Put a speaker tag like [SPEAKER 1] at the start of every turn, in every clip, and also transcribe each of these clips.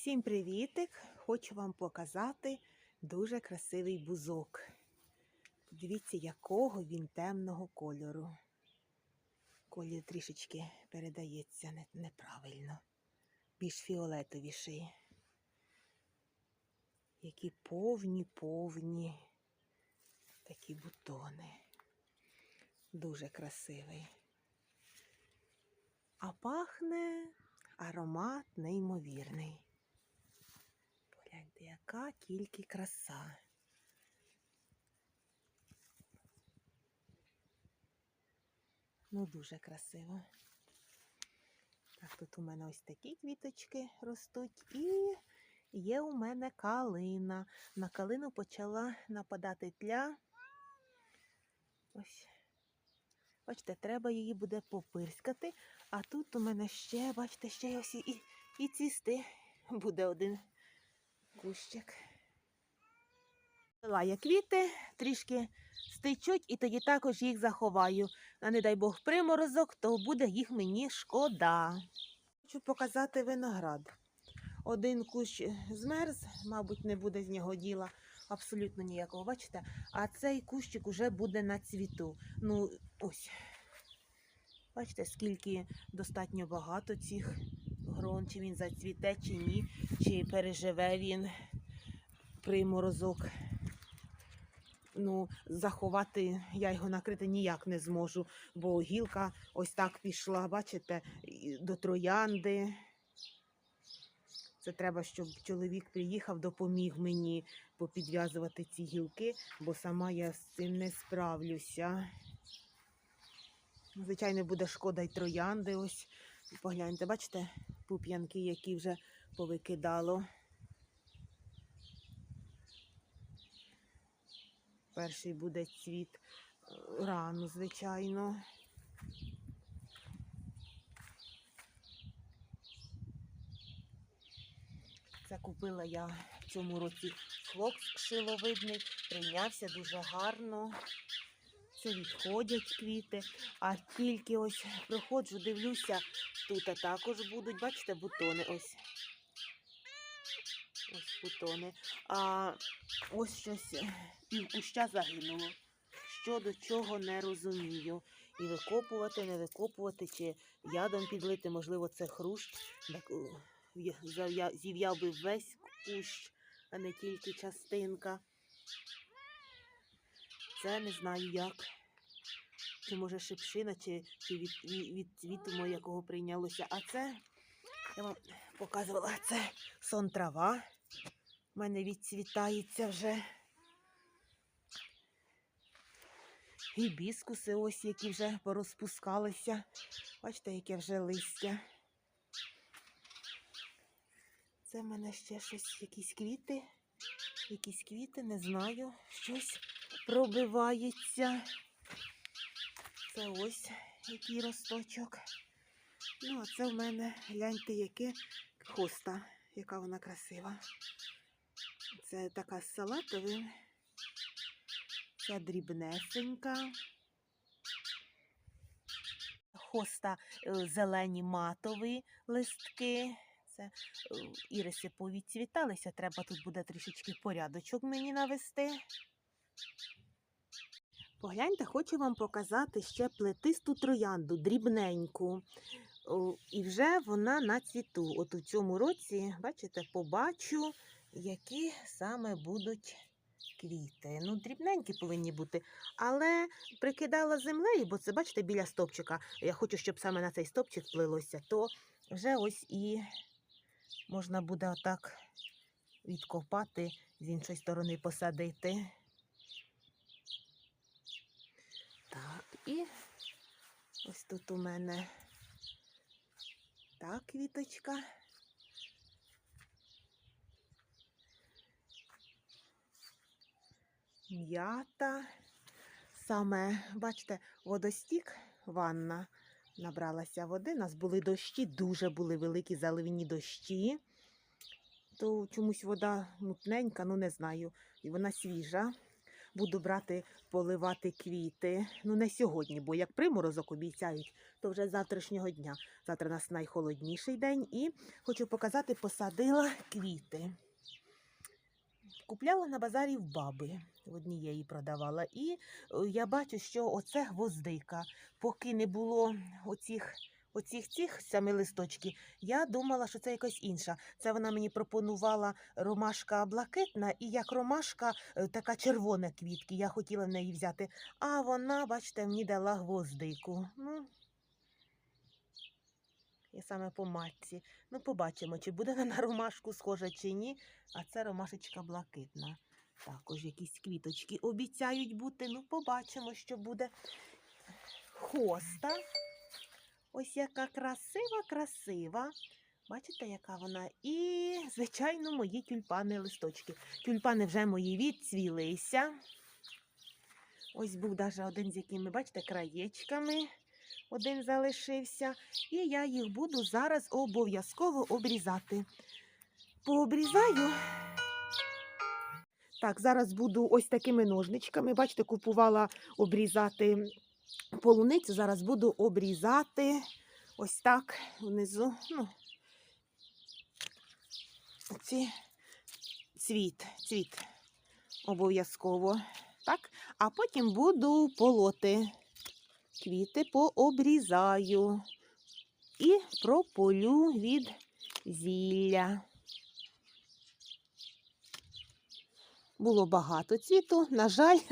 [SPEAKER 1] Всім привітик! Хочу вам показати дуже красивий бузок. Дивіться, якого він темного кольору. Колір трішечки передається неправильно. Більш фіолетовіший. Які повні, повні такі бутони. Дуже красивий. А пахне аромат неймовірний. Погляньте, яка тільки краса. Ну, дуже красиво. Так, тут у мене ось такі квіточки ростуть. І є у мене калина. На калину почала нападати тля. Ось. Бачите, треба її буде попирскати. А тут у мене ще, бачите, ще ось і, і цвісти буде один кущик. Лая квіти, трішки стичуть, і тоді також їх заховаю. А не дай Бог приморозок, то буде їх мені шкода. Хочу показати виноград. Один кущ змерз, мабуть, не буде з нього діла абсолютно ніякого. Бачите? А цей кущик уже буде на цвіту. Ну, ось. Бачите, скільки достатньо багато цих грон, чи він зацвіте, чи ні, чи переживе він приморозок. Ну, заховати я його накрити ніяк не зможу, бо гілка ось так пішла, бачите, до троянди. Це треба, щоб чоловік приїхав, допоміг мені попідв'язувати ці гілки, бо сама я з цим не справлюся. Звичайно, буде шкода й троянди. Ось погляньте, бачите, пуп'янки, які вже повикидало. Перший буде цвіт е, рано, звичайно. Це купила я в цьому році флокс шиловидний, прийнявся дуже гарно. Це відходять квіти, а тільки ось проходжу, дивлюся, тут також будуть, бачите, бутони ось. Ось бутони. А ось щось пів куща загинуло. Що до чого не розумію. І викопувати, не викопувати, чи ядом підлити, можливо, це хрущ. Зів'яв би весь кущ, а не тільки частинка. Це не знаю як. Чи може шипшина, чи, чи від, від, цвіту моє, якого прийнялося. А це я вам показувала це сон трава. У мене відцвітається вже. Гібіскуси ось, які вже порозпускалися. Бачите, яке вже листя. Це в мене ще щось, якісь квіти. Якісь квіти, не знаю. Щось пробивається. Це ось який росточок. Ну, а це в мене, гляньте, яке хоста, яка вона красива. Це така з салатовим. Це дрібнесенька. Хоста е, зелені матові листки. Це е, іриси повідцвіталися. Треба тут буде трішечки порядочок мені навести. Погляньте, хочу вам показати ще плетисту троянду, дрібненьку. І вже вона на цвіту. От у цьому році, бачите, побачу, які саме будуть квіти. Ну, дрібненькі повинні бути. Але прикидала землею, бо це, бачите, біля стопчика. Я хочу, щоб саме на цей стопчик плилося, то вже ось і можна буде отак відкопати, з іншої сторони посадити. І ось тут у мене та квіточка. М'ята. Саме, бачите, водостік, ванна набралася води. У нас були дощі, дуже були великі заливні дощі. То чомусь вода мутненька, ну не знаю. І вона свіжа. Буду брати поливати квіти. Ну, не сьогодні, бо як приморозок обіцяють, то вже з завтрашнього дня. Завтра у нас найхолодніший день і хочу показати, посадила квіти. Купляла на базарі в баби, в однієї продавала. І е, я бачу, що оце гвоздика. Поки не було оцих, оцих цих саме листочки, я думала, що це якась інша. Це вона мені пропонувала ромашка блакитна, і як ромашка, е, така червона квітки. Я хотіла в неї взяти. А вона, бачите, мені дала гвоздику. Ну, я саме по матці. Ну, побачимо, чи буде вона на ромашку схожа, чи ні. А це ромашечка блакитна. Також якісь квіточки обіцяють бути. Ну, побачимо, що буде. Хоста. Ось яка красива, красива. Бачите, яка вона? І, звичайно, мої тюльпани листочки. Тюльпани вже мої відцвілися. Ось був даже один з якими, бачите, краєчками. Один залишився. І я їх буду зараз обов'язково обрізати. Пообрізаю. Так, зараз буду ось такими ножничками. Бачите, купувала обрізати полуницю. Зараз буду обрізати ось так внизу. Ну, ці цвіт, цвіт обов'язково. Так, а потім буду полоти. Квіти пообрізаю і прополю від зілля. Було багато цвіту. На жаль,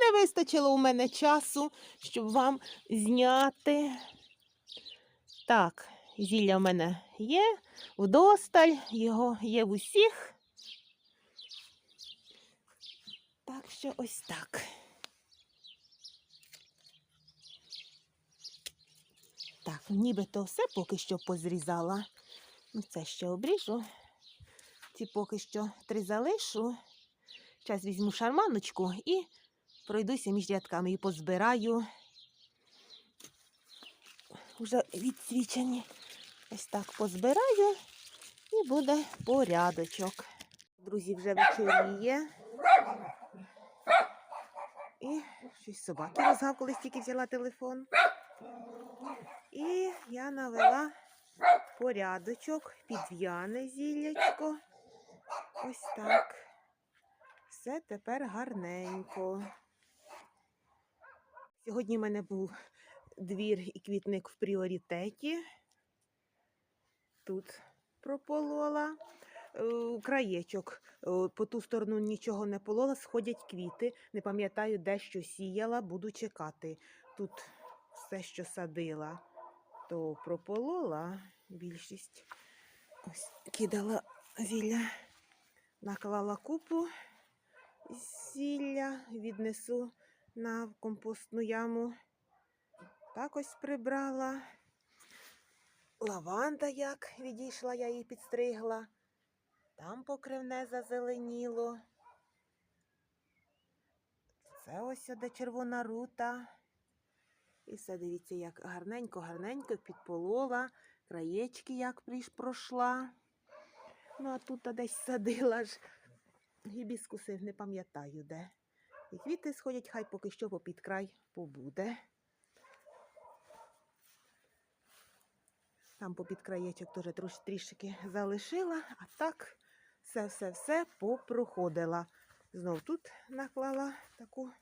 [SPEAKER 1] не вистачило у мене часу, щоб вам зняти. Так, зілля в мене є вдосталь, його є в усіх. Так що ось так. Так, нібито все поки що позрізала. Ну, це ще обріжу. Ці поки що три залишу. Зараз візьму шарманочку і пройдуся між рядками і позбираю. Вже відсвічені. Ось так позбираю і буде порядочок. Друзі, вже вечоріє. І щось собаки розгавкались, тільки взяла телефон. І я навела порядочок, підв'яне зіллячко. Ось так. Все тепер гарненько. Сьогодні в мене був двір і квітник в пріоритеті. Тут прополола. Е, Краєчок е, по ту сторону нічого не полола, сходять квіти. Не пам'ятаю, де що сіяла, буду чекати. Тут все, що садила, то прополола більшість. Ось кидала зілля, наклала купу зілля, віднесу на компостну яму. Так ось прибрала. Лаванда як відійшла, я її підстригла. Там покривне зазеленіло. Це ось де червона рута. І все, дивіться, як гарненько, гарненько підполола, краєчки як пройшла. Ну, а тут десь садила ж гібіскуси, не пам'ятаю де. І квіти сходять, хай поки що попід край побуде. Там попід краєчок теж трішки залишила, а так все-все-все попроходила. Знов тут наклала таку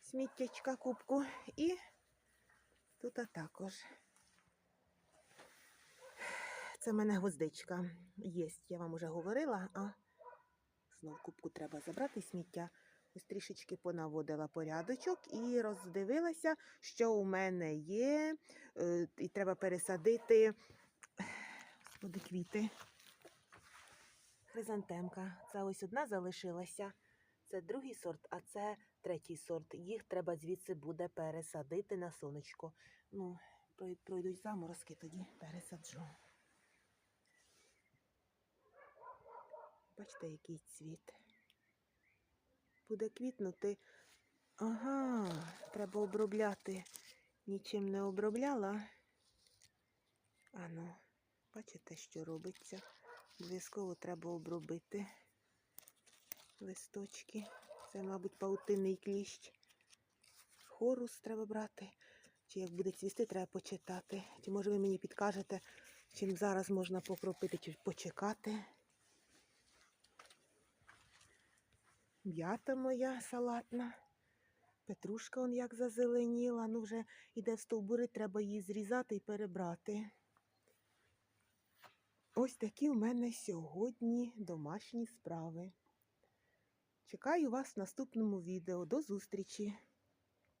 [SPEAKER 1] сміттячка кубку і тут також. Це в мене гвоздичка. Є, я вам вже говорила, а знов кубку треба забрати сміття. Ось трішечки понаводила порядочок і роздивилася, що у мене є. Е, І треба пересадити господи, квіти. Хризантемка. Це ось одна залишилася. Це другий сорт, а це третій сорт. Їх треба звідси буде пересадити на сонечко. Ну, пройдуть заморозки, тоді пересаджу. Бачите, який цвіт. Буде квітнути. Ага, треба обробляти. Нічим не обробляла. Ану, бачите, що робиться. Обов'язково треба обробити листочки Це, мабуть, паутинний кліщ. Хорус треба брати. Чи як буде цвісти, треба почитати. Чи може ви мені підкажете, чим зараз можна покропити, чи почекати. М'ята моя салатна. Петрушка он як зазеленіла, ну вже іде в стовбури, треба її зрізати і перебрати. Ось такі у мене сьогодні домашні справи. Чекаю вас в наступному відео. До зустрічі!